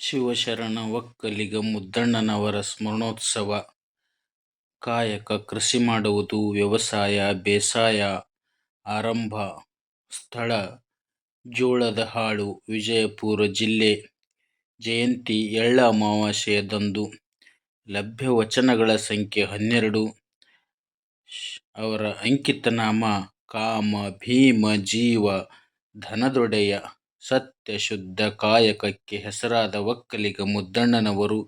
ಶಿವಶರಣ, ಒಕ್ಕಲಿಗ ಮುದ್ದಣ್ಣನವರ ಸ್ಮರಣೋತ್ಸವ, ಕಾಯಕ, ಕೃಷಿ ಮಾಡುವುದು, ವ್ಯವಸಾಯ, ಬೇಸಾಯ, ಆರಂಭ, ಸ್ಥಳ, ಜೋಳದ ಹಾಳು ವಿಜಯಪುರ ಜಿಲ್ಲೆ, ಜಯಂತಿ, ಎಳ್ಳ ಅಮಾವಾಸ್ಯದಂದು ಲಭ್ಯ ವಚನಗಳ ಸಂಖ್ಯೆ ಹನ್ನೆರಡು ಅವರ ಅಂಕಿತನಾಮ, ಕಾಮ, ಭೀಮ, ಜೀವ, ಧನದೊಡೆಯ ಸತ್ಯ ಶುದ್ಧ ಕಾಯಕಕ್ಕೆ ಹೆಸರಾದ ಒಕ್ಕಲಿಗ ಮುದ್ದಣ್ಣನವರು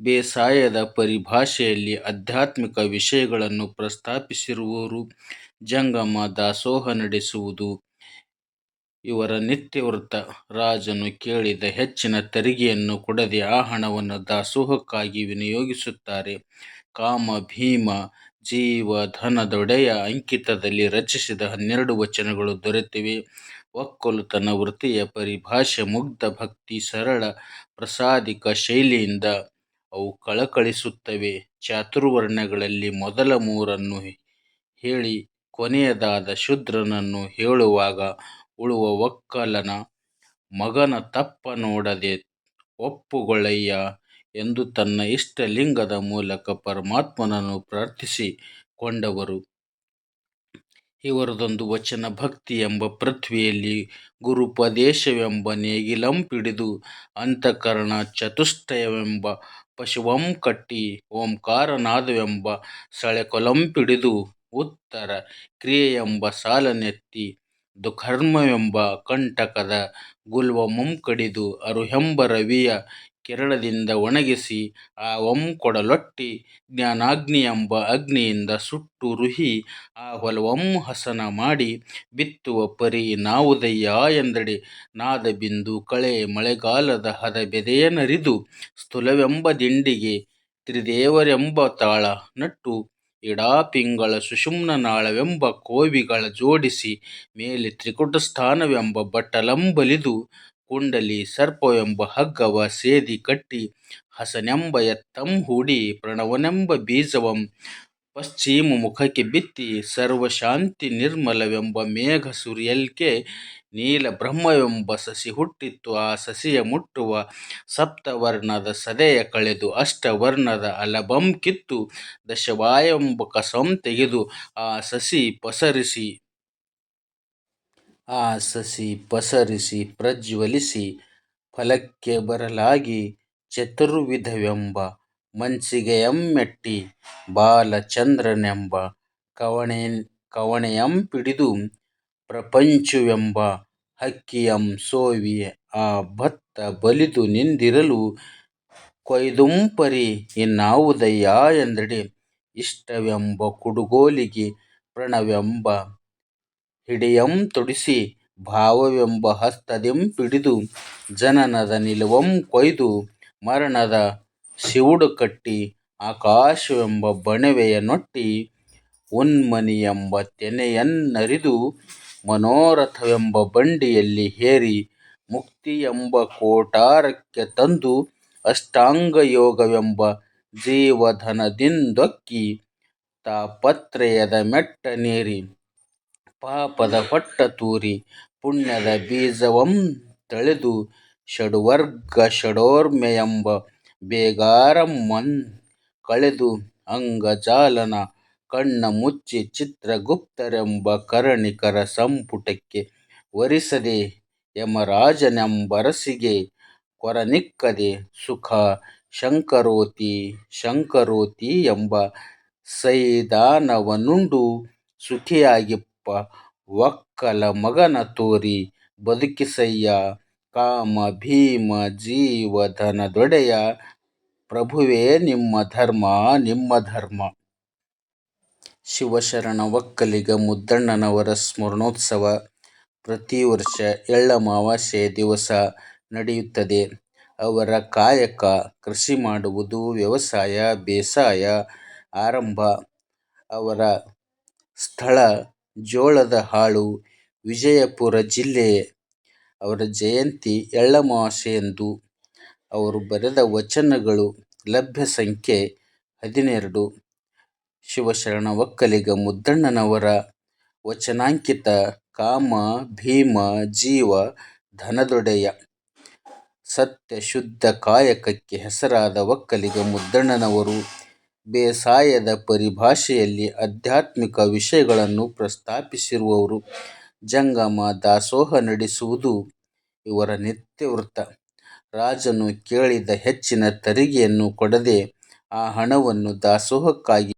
ಬೇಸಾಯದ ಪರಿಭಾಷೆಯಲ್ಲಿ ಆಧ್ಯಾತ್ಮಿಕ ವಿಷಯಗಳನ್ನು ಪ್ರಸ್ತಾಪಿಸಿರುವವರು ಜಂಗಮ ದಾಸೋಹ ನಡೆಸುವುದು ಇವರ ನಿತ್ಯವೃತ್ತ. ರಾಜನು ಕೇಳಿದ ಹೆಚ್ಚಿನ ತೆರಿಗೆಯನ್ನು ಕೊಡದೆ ಆ ಹಣವನ್ನು ದಾಸೋಹಕ್ಕಾಗಿ ವಿನಿಯೋಗಿಸುತ್ತಾರೆ. ಕಾಮ, ಭೀಮ, ಜೀವ ಧನದೊಡೆಯ ಅಂಕಿತದಲ್ಲಿ ರಚಿಸಿದ ಹನ್ನೆರಡು ವಚನಗಳು ದೊರೆತಿವೆ. ಒಕ್ಕಲುತನ ವೃತ್ತಿಯ ಪರಿಭಾಷೆ ಮುಗ್ಧ ಭಕ್ತಿ ಸರಳ ಪ್ರಸಾದಿಕ ಶೈಲಿಯಿಂದ ಅವು ಕಳಕಳಿಸುತ್ತವೆ. ಚಾತುರ್ವರ್ಣಗಳಲ್ಲಿ ಮೊದಲ ಮೂರನ್ನು ಹೇಳಿ ಕೊನೆಯದಾದ ಶೂದ್ರನನ್ನು ಹೇಳುವಾಗ ಉಳುವ ಒಕ್ಕಲನ ಮಗನ ತಪ್ಪ ನೋಡದೆ ಒಪ್ಪುಗೊಳ್ಳಯ್ಯ ಎಂದು ತನ್ನ ಇಷ್ಟಲಿಂಗದ ಮೂಲಕ ಪರಮಾತ್ಮನನ್ನು ಪ್ರಾರ್ಥಿಸಿ ಕೊಂಡವರು. ಇವರದೊಂದು ವಚನ ಭಕ್ತಿ ಎಂಬ ಪೃಥ್ವಿಯಲ್ಲಿ ಗುರುಪದೇಶವೆಂಬ ನೇಗಿಲಂಪಿಡಿದು ಅಂತಃಕರಣ ಚತುಷ್ಟಯವೆಂಬ ಪಶುವಂ ಕಟ್ಟಿ ಓಂಕಾರನಾದವೆಂಬ ಸಳೆಕೊಲಂಪಿಡಿದು ಉತ್ತರ ಕ್ರಿಯೆಯೆಂಬ ಸಾಲನೆತ್ತಿ ದುಷ್ಕರ್ಮವೆಂಬ ಕಂಟಕದ ಗುಲ್ವಮಂ ಕಡಿದು ಅರುಹೆಂಬ ರವಿಯ ಕಿರಣದಿಂದ ಒಣಗಿಸಿ ಆ-ವಂ ಜ್ಞಾನಾಗ್ನಿ ಜ್ಞಾನಾಗ್ನಿಯೆಂಬ ಅಗ್ನಿಯಿಂದ ಸುಟ್ಟು ರುಹಿ, ಆ ಹೊಲವಂ ಹಸನ ಮಾಡಿ, ಬಿತ್ತುವ ಪರಿ ನಾವುದಯ್ಯ ಎಂದಡೆ ನಾದಬಿಂದು ಕಳೆ ಮಳೆಗಾಲದ ಹದಬೆದೆಯನರಿದು ಸ್ಥೂಲವೆಂಬ ದಿಂಡಿಗೆ ತ್ರಿದೇವರೆಂಬ ತಾಳ ನಟ್ಟು ಇಡಾಪಿಂಗಳ ಸುಷುಮ್ನ ನಾಳವೆಂಬ ಕೋವಿಗಳ ಜೋಡಿಸಿ, ಮೇಲೆ ತ್ರಿಕುಟಸ್ಥಾನವೆಂಬ ಬಟ್ಟಲಂಬಲಿದು ಕುಂಡಲಿ ಸರ್ಪವೆಂಬ ಹಗ್ಗವ ಸೇದಿ ಕಟ್ಟಿ ಹಸನೆಂಬ ಎತ್ತಂ ಹೂಡಿ ಪ್ರಣವನೆಂಬ ಬೀಜವಂ ಪಶ್ಚಿಮ ಮುಖಕ್ಕೆ ಬಿತ್ತಿ ಸರ್ವಶಾಂತಿ ನಿರ್ಮಲವೆಂಬ ಮೇಘ ನೀಲ ಬ್ರಹ್ಮವೆಂಬ ಸಸಿ ಹುಟ್ಟಿತ್ತು ಆ ಸಸಿಯ ಮುಟ್ಟುವ ಸಪ್ತವರ್ಣದ ಸದೆಯ ಕಳೆದು ಅಷ್ಟವರ್ಣದ ಅಲಬಂ ಕಿತ್ತು ದಶವಾಯಂಬ ಕಸಂ ತೆಗೆದು ಆ ಸಸಿ ಪಸರಿಸಿ ಆ ಸಸಿ ಪಸರಿಸಿ, ಪ್ರಜ್ವಲಿಸಿ, ಫಲಕ್ಕೆ ಬರಲಾಗಿ ಚತುರ್ವಿಧವೆಂಬ ಮಂಚಿಗೆಯಮ್ಮೆಟ್ಟಿ ಬಾಲಚಂದ್ರನೆಂಬ ಕವಣೆ ಕವಣೆಯಂಪಿಡಿದು ಪ್ರಪಂಚವೆಂಬ ಹಕ್ಕಿಯಂ ಸೋವಿ ಆ ಭತ್ತ ಬಲಿದು ನಿಂದಿರಲು ಕೊಯ್ದುಂಪರಿ ಇನ್ನಾವುದಯ್ಯ ಎಂದಡೆ ಇಷ್ಟವೆಂಬ ಕುಡುಗೋಲಿಗೆ ಪ್ರಾಣವೆಂಬ ಹಿಡಿಯಂ ತೊಡಿಸಿ ಭಾವವೆಂಬ ಹಸ್ತದಿಂಪಿಡಿದು ಜನನದ ನಿಲುವಂ ಕೊಯ್ದು ಮರಣದ ಶಿವುಡು ಕಟ್ಟಿ ಆಕಾಶವೆಂಬ ಬಣವೆಯ ನೊಟ್ಟಿ ಉನ್ಮನಿಯೆಂಬ ತೆನೆಯನ್ನರಿದು ಮನೋರಥವೆಂಬ ಬಂಡಿಯಲ್ಲಿ ಹೇರಿ ಮುಕ್ತಿಯೆಂಬ ಕೋಟಾರಕ್ಕೆ ತಂದು ಅಷ್ಟಾಂಗಯೋಗವೆಂಬ ಜೀವಧನದಿಂದೊಕ್ಕಿ ತಾಪತ್ರಯದ ಮೆಟ್ಟನೇರಿ ಪಾಪದ ಹೊಟ್ಟ ತೂರಿ ಪುಣ್ಯದ ಬೀಜವಂ ತಳೆದು ಷಡ್ವರ್ಗ ಷಡೋರ್ಮೆಯೆಂಬ ಬೇಗಾರಮ್ಮನ್ ಕಳೆದು ಅಂಗಜಾಲನ ಕಣ್ಣ ಮುಚ್ಚಿ ಚಿತ್ರಗುಪ್ತರೆಂಬ ಕರಣಿಕರ ಸಂಪುಟಕ್ಕೆ ವರಿಸದೆ ಯಮರಾಜನೆಂಬರಸಿಗೆ ಕೊರನಿಕ್ಕದೆ ಸುಖ ಶಂಕರೋತಿ ಶಂಕರೋತಿ ಎಂಬ ಸೈದಾನವನುಂಡು ಸುಖಿಯಾಗಿಪ್ಪ ಒಕ್ಕಲ ಮಗನ ತೋರಿ ಬದುಕಿಸಯ್ಯ ಕಾಮ, ಭೀಮ, ಜೀವ ಧನದೊಡೆಯ ಪ್ರಭುವೇ ನಿಮ್ಮ ಧರ್ಮ ನಿಮ್ಮ ಧರ್ಮ. ಶಿವಶರಣ ಒಕ್ಕಲಿಗ ಮುದ್ದಣ್ಣನವರ ಸ್ಮರಣೋತ್ಸವ ಪ್ರತಿ ವರ್ಷ ಎಳ್ಳಮಾವಾಸ್ಯೆ ದಿವಸ ನಡೆಯುತ್ತದೆ. ಅವರ ಕಾಯಕ, ಕೃಷಿ ಮಾಡುವುದು, ವ್ಯವಸಾಯ, ಬೇಸಾಯ ಆರಂಭ ಅವರ ಸ್ಥಳ ಜೋಳದಹಾಳು ವಿಜಯಪುರ ಜಿಲ್ಲೆ. ಅವರ ಜಯಂತಿ ಎಳ್ಳಮಾವಾಸ್ಯೆಯಂದು ಅವರು ಬರೆದ ವಚನಗಳು ಲಭ್ಯ ಸಂಖ್ಯೆ ಹದಿನೆರಡು. ಶಿವಶರಣ ಒಕ್ಕಲಿಗ ಮುದ್ದಣ್ಣನವರ ವಚನಾಂಕಿತ ಕಾಮ, ಭೀಮ, ಜೀವ, ಧನದೊಡೆಯ. ಸತ್ಯ ಶುದ್ಧ ಕಾಯಕಕ್ಕೆ ಹೆಸರಾದ ಒಕ್ಕಲಿಗ ಮುದ್ದಣ್ಣನವರು. ಬೇಸಾಯದ ಪರಿಭಾಷೆಯಲ್ಲಿ ಆಧ್ಯಾತ್ಮಿಕ ವಿಷಯಗಳನ್ನು ಪ್ರಸ್ತಾಪಿಸಿರುವವರು ಜಂಗಮ ದಾಸೋಹ ನಡೆಸುವುದು ಇವರ ನಿತ್ಯವೃತ್ತ. ರಾಜನು ಕೇಳಿದ ಹೆಚ್ಚಿನ ತೆರಿಗೆಯನ್ನು ಕೊಡದೆ ಆ ಹಣವನ್ನು ದಾಸೋಹಕ್ಕಾಗಿ